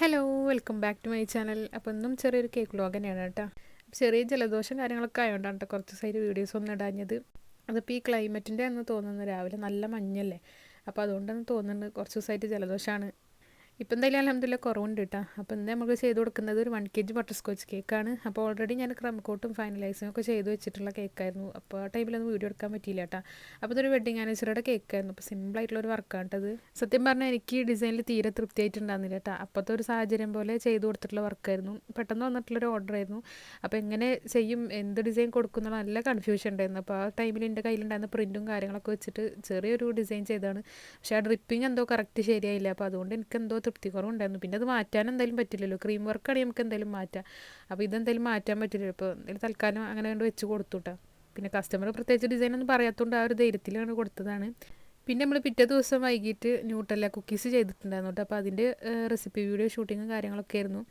Hello welcome back to my channel അപ്പോൾ ഇന്നും ചെറിയൊരു കേക്ക് വ്ലോഗ് തന്നെയാണ് കേട്ടോ. ചെറിയ ജലദോഷം കാര്യങ്ങളൊക്കെ ആയതുകൊണ്ടാണ് കേട്ടോ കുറച്ച് സൈഡ് വീഡിയോസ് ഒന്നും ഇടാഞ്ഞത്. അതിപ്പോൾ ഈ ക്ലൈമറ്റിന്റെ എന്ന് തോന്നുന്നു രാവിലെ നല്ല മഞ്ഞല്ലേ? അപ്പോൾ അതുകൊണ്ടാണ് തോന്നുന്നത് കുറച്ച് ദിവസമായിട്ട് ജലദോഷമാണ് ഇപ്പം എന്തായാലും അലഹമില്ല കുറവുണ്ട് കേട്ടോ അപ്പോൾ ഇന്ന് നമുക്ക് ചെയ്ത് കൊടുക്കുന്നത്? ഒരു one K G butter scotch കേക്കാണ് അപ്പോൾ ഓൾറെഡി ഞാൻ ക്രമക്കോട്ടും കോട്ടും ഫൈനലൈസിങ്ങും ഒക്കെ ചെയ്ത് വെച്ചിട്ടുള്ള കേക്കായിരുന്നു അപ്പോൾ ആ ടൈമിലൊന്നും വീഡിയോ എടുക്കാൻ പറ്റിയില്ല കേട്ടോ അപ്പോൾ ഇതൊരു വെഡിങ് ആനിവേഴ്സറിയുടെ കേക്കായിരുന്നു അപ്പോൾ സിമ്പിളായിട്ടുള്ള ഒരു വർക്കാണ് കേട്ടത് സത്യം പറഞ്ഞാൽ എനിക്ക് ഈ ഡിസൈനിൽ തീരെ തൃപ്തിയായിട്ടുണ്ടായിരുന്നില്ല കേട്ടോ അപ്പോഴത്തെ ഒരു സാഹചര്യം പോലെ ചെയ്ത് കൊടുത്തിട്ടുള്ള വർക്കായിരുന്നു പെട്ടെന്ന് വന്നിട്ടുള്ളൊരു ഓർഡർ ആയിരുന്നു. അപ്പോൾ എങ്ങനെ ചെയ്യും? എന്ത് ഡിസൈൻ കൊടുക്കുന്ന നല്ല കൺഫ്യൂഷൻ ഉണ്ടായിരുന്നു. അപ്പോൾ ആ ടൈമിൽ എന്റെ കയ്യിലുണ്ടായിരുന്ന പ്രിന്റും കാര്യങ്ങളൊക്കെ വെച്ചിട്ട് ചെറിയൊരു ഡിസൈൻ ചെയ്താണ് പക്ഷേ ആ ഡ്രിപ്പിംഗ് എന്തോ കറക്റ്റ് ശരിയായില്ല. അപ്പോൾ അതുകൊണ്ട് എനിക്ക് എന്തോ തൃപ്തി കുറവുണ്ടായിരുന്നു പിന്നെ അത് മാറ്റാൻ എന്തായാലും പറ്റില്ലല്ലോ. ക്രീം വർക്കാണെങ്കിൽ നമുക്ക് എന്തായാലും മാറ്റാം. അപ്പോൾ ഇതെന്തായാലും മാറ്റാൻ പറ്റില്ല ഇപ്പോൾ എന്തായാലും തൽക്കാലം അങ്ങനെ കൊണ്ട് വെച്ച് കൊടുത്തുട്ടാ. പിന്നെ കസ്റ്റമർ പ്രത്യേകിച്ച് ഡിസൈൻ ഒന്നും പറയാത്തതുകൊണ്ട് ആ ഒരു ധൈര്യത്തിലാണ് കൊടുത്തതാണ്. പിന്നെ നമ്മൾ പിറ്റേ ദിവസം വൈകിട്ട് ന്യൂട്ടല്ല കുക്കീസ് ചെയ്തിട്ടുണ്ടായിരുന്നു കേട്ടോ അപ്പോൾ അതിന്റെ റെസിപ്പി വീഡിയോ ഷൂട്ടിങ്ങും കാര്യങ്ങളൊക്കെ ആയിരുന്നു.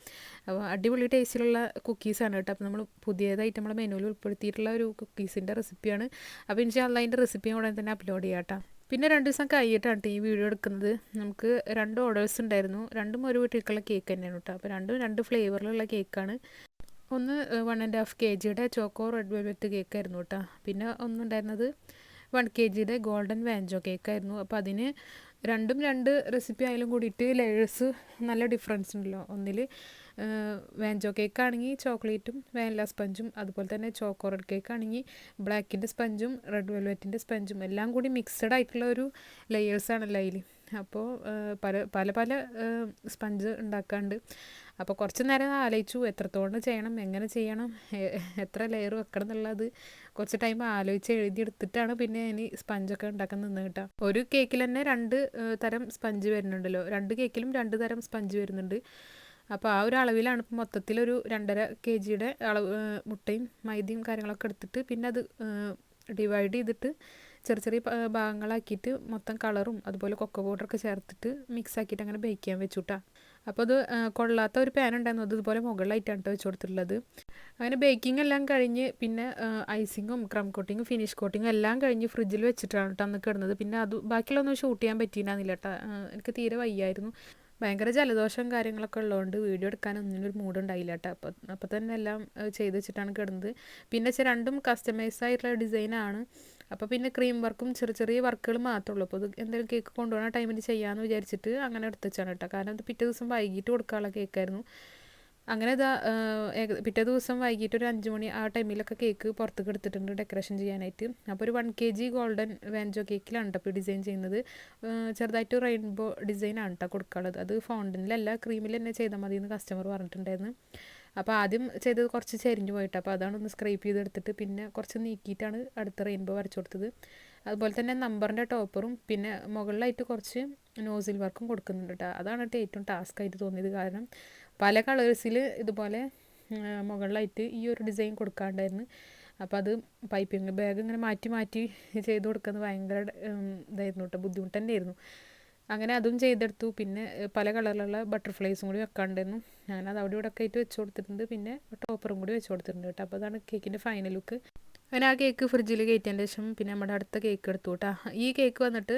അപ്പോൾ അടിപൊളി ടേസ്റ്റിലുള്ള കുക്കീസാണ് കേട്ടോ അപ്പോൾ നമ്മൾ പുതിയതായിട്ട് നമ്മളെ മെനുവിൽ ഉൾപ്പെടുത്തിയിട്ടുള്ള ഒരു കുക്കീസിന്റെ റെസിപ്പിയാണ് അപ്പോൾ ഇൻഷാ അതിന്റെ റെസിപ്പിയും ഉടനെ തന്നെ അപ്ലോഡ് ചെയ്യാം കേട്ടോ പിന്നെ രണ്ട് ദിവസം കഴിഞ്ഞിട്ടാണ് ഈ വീഡിയോ എടുക്കുന്നത്. നമുക്ക് രണ്ട് ഓർഡേഴ്സ് ഉണ്ടായിരുന്നു. രണ്ടും ഒരു വീട്ടിലേക്കുള്ള കേക്ക് തന്നെയാണ് കേട്ടോ അപ്പോൾ രണ്ടും രണ്ട് ഫ്ലേവറിലുള്ള കേക്കാണ് ഒന്ന് വൺ ആൻഡ് ഹാഫ് കെ ജിയുടെ ചോക്കോ റെഡ് വെൽവെറ്റ് കേക്ക് ആയിരുന്നു കേട്ടോ പിന്നെ ഒന്നുണ്ടായിരുന്നത് വൺ കെ ജിയുടെ ഗോൾഡൻ വാഞ്ചോ കേക്കായിരുന്നു അപ്പോൾ അതിന് രണ്ടും രണ്ട് റെസിപ്പി ആയാലും കൂടിയിട്ട് ലെയേഴ്സ് നല്ല ഡിഫറൻസ് ഉണ്ടല്ലോ. ഒന്നിൽ വാഞ്ചോ കേക്ക് ആണെങ്കിൽ ചോക്ലേറ്റും വാനില സ്പഞ്ചും അതുപോലെ തന്നെ ചോക്കോ റെഡ് കേക്ക് ആണെങ്കിൽ ബ്ലാക്കിന്റെ സ്പഞ്ചും റെഡ് വെൽവെറ്റിന്റെ സ്പഞ്ചും എല്ലാം കൂടി മിക്സഡ് ആയിട്ടുള്ള ഒരു ലെയേഴ്സാണല്ലോ അതിൽ അപ്പോൾ പല പല പല സ്പഞ്ച് ഉണ്ടാക്കാണ്ട്. അപ്പോൾ കുറച്ച് നേരം ആലോചിച്ചു എത്രത്തോളം ചെയ്യണം എങ്ങനെ ചെയ്യണം എത്ര ലെയർ വെക്കണം എന്നുള്ളത് കുറച്ച് ടൈം ആലോചിച്ച് എഴുതിയെടുത്തിട്ടാണ് പിന്നെ ഇനി സ്പഞ്ചൊക്കെ ഉണ്ടാക്കാൻ നിന്ന് കേട്ടോ. ഒരു കേക്കിൽ തന്നെ രണ്ട് തരം സ്പഞ്ച് വരുന്നുണ്ടല്ലോ. രണ്ട് കേക്കിലും രണ്ട് തരം സ്പഞ്ച് വരുന്നുണ്ട്. അപ്പോൾ ആ ഒരു അളവിലാണ് ഇപ്പോൾ മൊത്തത്തിലൊരു രണ്ടര കെ ജിയുടെ അളവ് മുട്ടയും മൈദയും കാര്യങ്ങളൊക്കെ എടുത്തിട്ട് പിന്നെ അത് ഡിവൈഡ് ചെയ്തിട്ട് ചെറിയ ചെറിയ ഭാഗങ്ങളാക്കിയിട്ട് മൊത്തം കളറും അതുപോലെ കൊക്കോ പൗഡറൊക്കെ ചേർത്തിട്ട് മിക്സ് ആക്കിയിട്ട് അങ്ങനെ ബേക്ക് ചെയ്യാൻ വെച്ചുട്ടാ. അപ്പോൾ അത് കൊള്ളാത്ത ഒരു പാൻ ഉണ്ടായിരുന്നു. അത് ഇതുപോലെ മുകളിലായിട്ടാണ് കേട്ടോ വെച്ച് കൊടുത്തിട്ടുള്ളത് അങ്ങനെ ബേക്കിംഗ് എല്ലാം കഴിഞ്ഞ് പിന്നെ ഐസിങ്ങും ക്രം കോട്ടിങ്ങും ഫിനിഷ് കോട്ടിങ്ങും എല്ലാം കഴിഞ്ഞ് ഫ്രിഡ്ജിൽ വെച്ചിട്ടാണ് കേട്ടോ അന്ന് കിടന്നത്. പിന്നെ അത് ബാക്കിയുള്ളൊന്നും ഷൂട്ട് ചെയ്യാൻ പറ്റിയിട്ടുണ്ടായിരുന്നില്ല കേട്ടോ എനിക്ക് തീരെ വയ്യായിരുന്നു. ഭയങ്കര ജലദോഷം കാര്യങ്ങളൊക്കെ ഉള്ളതുകൊണ്ട് വീഡിയോ എടുക്കാനൊന്നിനും ഒരു മൂഡുണ്ടായില്ല കേട്ടോ. അപ്പോൾ അപ്പോൾ തന്നെ എല്ലാം ചെയ്ത് വെച്ചിട്ടാണ് കിടന്നത്. പിന്നെ വെച്ചാൽ രണ്ടും കസ്റ്റമൈസ് ആയിട്ടുള്ള ഡിസൈനാണ് അപ്പോൾ പിന്നെ ക്രീം വർക്കും ചെറിയ ചെറിയ വർക്കുകൾ മാത്രമേ ഉള്ളൂ. അപ്പോൾ ഇത് എന്തെങ്കിലും കേക്ക് കൊണ്ടുപോകുന്ന ടൈമിൽ ചെയ്യാമെന്ന് വിചാരിച്ചിട്ട് അങ്ങനെ എടുത്ത് വെച്ചാണ് കേട്ടോ. കാരണം അത് പിറ്റേ ദിവസം വൈകിട്ട് കൊടുക്കാനുള്ള കേക്കായിരുന്നു അങ്ങനെ ഇതാ പിറ്റേ ദിവസം വൈകിട്ട് ഒരു അഞ്ച് മണി ആ ടൈമിലൊക്കെ കേക്ക് പുറത്തേക്ക് എടുത്തിട്ടുണ്ട് ഡെക്കറേഷൻ ചെയ്യാനായിട്ട്. അപ്പോൾ ഒരു വൺ കെ ജി ഗോൾഡൻ വാൻജോ കേക്കിലാണ് കേട്ടോ ഇപ്പോൾ ഡിസൈൻ ചെയ്യുന്നത്. ചെറുതായിട്ട് റെയിൻബോ ഡിസൈൻ ആണ് കേട്ടോ കൊടുക്കാനുള്ളത്. അത് ഫൗണ്ടനിലല്ല ക്രീമിൽ തന്നെ ചെയ്താൽ മതി എന്ന് കസ്റ്റമർ പറഞ്ഞിട്ടുണ്ടായിരുന്നു. അപ്പോൾ ആദ്യം ചെയ്തത് കുറച്ച് ചെരിഞ്ഞു പോയിട്ട് അപ്പോൾ അതാണ് ഒന്ന് സ്ക്രൈപ്പ് ചെയ്തെടുത്തിട്ട് പിന്നെ കുറച്ച് നീക്കിയിട്ടാണ് അടുത്ത റെയിൻബോ വരച്ചു കൊടുത്തത്. അതുപോലെ തന്നെ നമ്പറിന്റെ ടോപ്പറും പിന്നെ മുകളിലായിട്ട് കുറച്ച് നോസിൽ വർക്കും കൊടുക്കുന്നുണ്ട് കേട്ടോ അതാണ് ഏറ്റവും ടാസ്ക് ആയിട്ട് തോന്നിയത് കാരണം. പല കളേഴ്സിൽ ഇതുപോലെ മുകളിലായിട്ട് ഈ ഒരു ഡിസൈൻ കൊടുക്കാണ്ടായിരുന്നു. അപ്പോൾ അത് പൈപ്പിംഗ് ബാഗ് ഇങ്ങനെ മാറ്റി മാറ്റി ചെയ്ത് കൊടുക്കുന്നത് ഭയങ്കര ഇതായിരുന്നു കേട്ടോ ബുദ്ധിമുട്ട് തന്നെയായിരുന്നു. അങ്ങനെ അതും ചെയ്തെടുത്തു. പിന്നെ പല കളറിലുള്ള ബട്ടർഫ്ലൈസും കൂടി വെക്കാണ്ടായിരുന്നു. ഞാൻ അത് അവിടെ ഇവിടെ ഒക്കെ ആയിട്ട് വെച്ച് കൊടുത്തിട്ടുണ്ട്. പിന്നെ ടോപ്പറും കൂടി വെച്ച് കൊടുത്തിട്ടുണ്ട് കേട്ടോ അപ്പോൾ അതാണ് കേക്കിന്റെ ഫൈനൽ ലുക്ക് അങ്ങനെ ആ കേക്ക് ഫ്രിഡ്ജിൽ കയറ്റിയതിന്റെ ശേഷം പിന്നെ നമ്മുടെ അടുത്ത കേക്ക് എടുത്തു കേട്ടോ ഈ കേക്ക് വന്നിട്ട്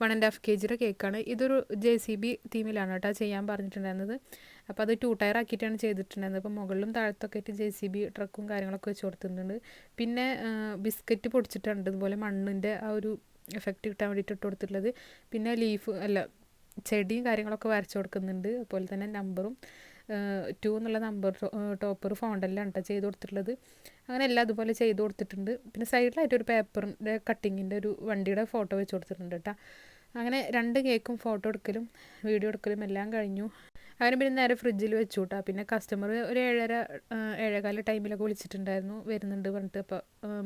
വൺ ആൻഡ് ഹാഫ് കെ ജിയുടെ കേക്കാണ് ഇതൊരു ജെ സി ബി തീമിലാണ് കേട്ടോ ചെയ്യാൻ പറഞ്ഞിട്ടുണ്ടായിരുന്നത്. അപ്പോൾ അത് ടു ടയർ ആക്കിയിട്ടാണ് ചെയ്തിട്ടുണ്ടായിരുന്നത്. അപ്പോൾ മുകളിലും താഴത്തൊക്കെ ആയിട്ട് ജെ സി ബി ട്രക്കും കാര്യങ്ങളൊക്കെ വെച്ച് കൊടുത്തിട്ടുണ്ട്. പിന്നെ ബിസ്ക്കറ്റ് പൊടിച്ചിട്ടുണ്ട്. ഇതുപോലെ മണ്ണിന്റെ ആ ഒരു എഫക്റ്റ് കിട്ടാൻ വേണ്ടിയിട്ട് ഇട്ട് കൊടുത്തിട്ടുള്ളത്. പിന്നെ ലീഫ് അല്ല ചെടിയും കാര്യങ്ങളൊക്കെ വരച്ച് കൊടുക്കുന്നുണ്ട്. അതുപോലെ തന്നെ നമ്പറും ടു എന്നുള്ള നമ്പർ ടോപ്പർ ഫോണ്ടെല്ലാം കേട്ടോ ചെയ്ത് കൊടുത്തിട്ടുള്ളത്. അങ്ങനെ എല്ലാം അതുപോലെ ചെയ്ത് കൊടുത്തിട്ടുണ്ട്. പിന്നെ സൈഡിലായിട്ട് ഒരു പേപ്പറിന്റെ കട്ടിങ്ങിന്റെ ഒരു വണ്ടിയുടെ ഫോട്ടോ വെച്ച് കൊടുത്തിട്ടുണ്ട് കേട്ടോ അങ്ങനെ രണ്ട് കേക്കും ഫോട്ടോ എടുക്കലും വീഡിയോ എടുക്കലും എല്ലാം കഴിഞ്ഞു. അങ്ങനെ പിന്നെ നേരെ ഫ്രിഡ്ജിൽ വെച്ചു കേട്ടോ പിന്നെ കസ്റ്റമർ ഒരു ഏഴര ഏഴേകാല ടൈമിലൊക്കെ വിളിച്ചിട്ടുണ്ടായിരുന്നു വരുന്നുണ്ട് പറഞ്ഞിട്ട്. അപ്പോൾ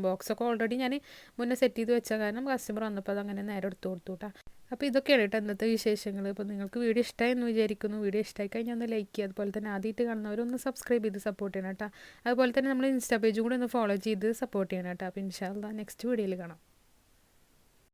ബോക്സൊക്കെ ഓൾറെഡി ഞാൻ മുന്നേ സെറ്റ് ചെയ്ത് വെച്ച കാരണം കസ്റ്റമർ വന്നപ്പോൾ അത് അങ്ങനെ നേരെ എടുത്തു കൊടുത്തു കേട്ടോ അപ്പോൾ ഇതൊക്കെയാണ് കേട്ടോ ഇന്നത്തെ വിശേഷങ്ങൾ അപ്പോൾ നിങ്ങൾക്ക് വീഡിയോ ഇഷ്ടമായി എന്ന് വിചാരിക്കുന്നു. വീഡിയോ ഇഷ്ടമായി കഴിഞ്ഞാൽ ഒന്ന് ലൈക്ക് ചെയ്യുക. അതുപോലെ തന്നെ ആദ്യമായിട്ട് കാണുന്നവരൊന്ന് സബ്സ്ക്രൈബ് ചെയ്ത് സപ്പോർട്ട് ചെയ്യണം കേട്ടോ. അതുപോലെ തന്നെ നമ്മൾ ഇൻസ്റ്റാ പേജും കൂടി ഒന്ന് ഫോളോ ചെയ്ത് സപ്പോർട്ട് ചെയ്യണം കേട്ടോ. അപ്പോൾ ഇൻഷാല്ല നെക്സ്റ്റ് വീഡിയോയിൽ കാണാം.